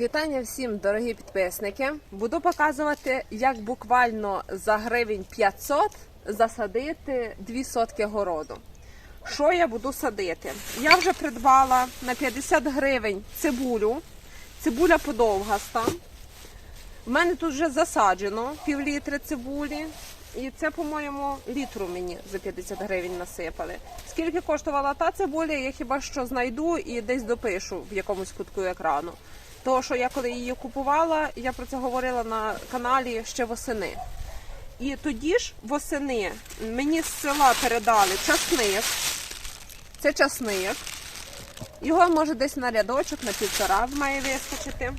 Вітання всім, дорогі підписники. Буду показувати, як буквально за гривень 500 засадити 2 сотки городу. Що я буду садити? Я вже придбала на 50 гривень цибулю. Цибуля подовгаста. В мене тут вже засаджено пів літри цибулі. І це, по-моєму, літру мені за 50 гривень насипали. Скільки коштувала та цибуля, я хіба що знайду і десь допишу в якомусь кутку екрану. Того, що я коли її купувала, я про це говорила на каналі ще восени. І тоді ж восени мені з села передали часник. Це часник. Його може десь на рядочок, на півтора має вистачити.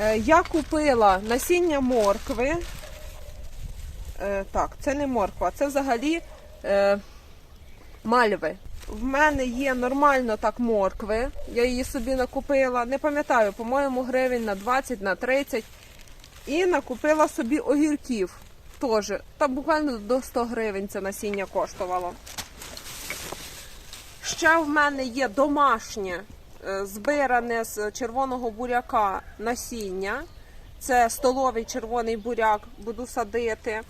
Е, Я купила насіння моркви. Е, Так, це не морква, це взагалі е, мальви. В мене є нормально так моркви. Я її собі накупила. Не пам'ятаю, по-моєму, гривень на 20, на 30. І накупила собі огірків. Теж. Та буквально до 100 гривень це насіння коштувало. Ще в мене є домашнє е, збиране з червоного буряка насіння. Це столовий червоний буряк, буду садити.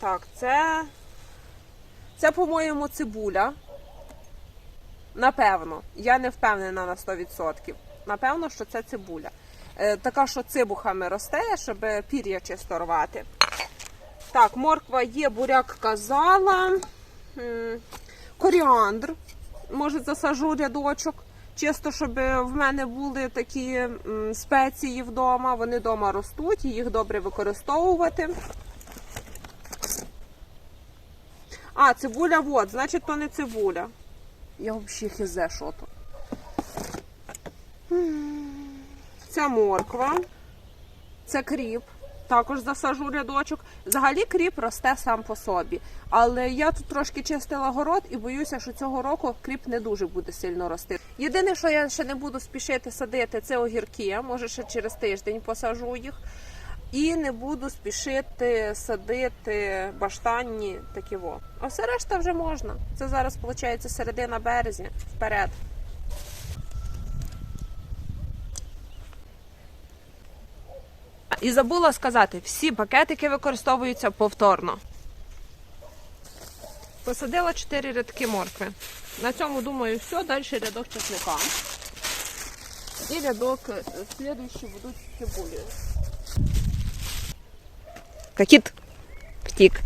Так, це. Це, по-моєму, цибуля. Напевно. Я не впевнена на 100%. Напевно, що це цибуля. Е, така, що цибухами росте, щоб пір'я чисто рвати. Так, морква є, буряк казала. Коріандр. Може, засажу рядочок. Чисто, щоб в мене були такі спеції вдома. Вони вдома ростуть, їх добре використовувати. А, цибуля, вот, значить, то не цибуля. Я взагалі хизе, що то. Це морква, це кріп. Також засажу рядочок. Взагалі кріп росте сам по собі. Але я тут трошки чистила город і боюся, що цього року кріп не дуже буде сильно рости. Єдине, що я ще не буду спішити садити, це огірки. Може, ще через тиждень посажу їх. І не буду спішити садити баштанні такі во. А все решта вже можна. Це зараз виходить середина березня вперед. І забула сказати, всі пакетики використовуються повторно. Посадила 4 рядки моркви. На цьому, думаю, все. Далі рядок чесника. І рядок е, слідуючі будуть цибулі. Кіт втік.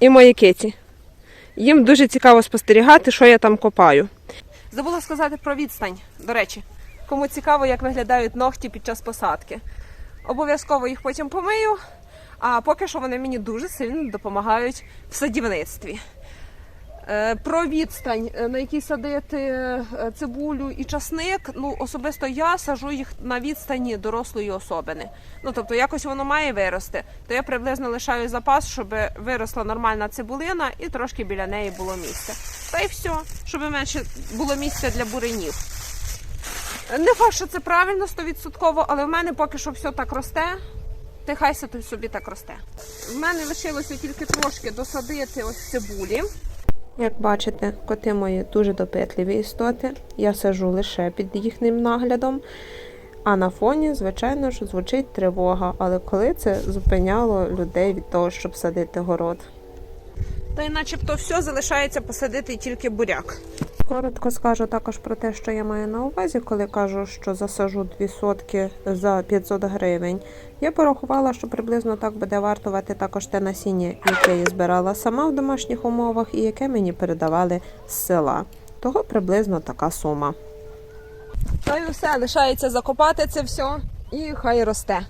І мої кеті. Їм дуже цікаво спостерігати, що я там копаю. Забула сказати про відстань, до речі. Кому цікаво, як виглядають ногті під час посадки. Обов'язково їх потім помию, а поки що вони мені дуже сильно допомагають в садівництві. Е, Про відстань, е, на якій садити е, цибулю і часник, ну особисто я сажу їх на відстані дорослої особини. Ну тобто якось воно має вирости. То я приблизно лишаю запас, щоб виросла нормальна цибулина і трошки біля неї було місце. Та й все, щоб менше було місця для буренів. Не факт, що це правильно 100%, але в мене поки що все так росте. Ти хай тут собі так росте. В мене лишилося тільки трошки досадити ось цибулі. Як бачите, коти мої дуже допитливі істоти. Я сижу лише під їхнім наглядом. А на фоні, звичайно ж, звучить тривога. Але коли це зупиняло людей від того, щоб садити город? Та й начебто все залишається посадити тільки буряк. Коротко скажу також про те, що я маю на увазі, коли кажу, що засажу дві сотки за 500 гривень. Я порахувала, що приблизно так буде вартувати також те насіння, яке я збирала сама в домашніх умовах і яке мені передавали з села. Того приблизно така сума. Та й все, лишається закопати це все і хай росте.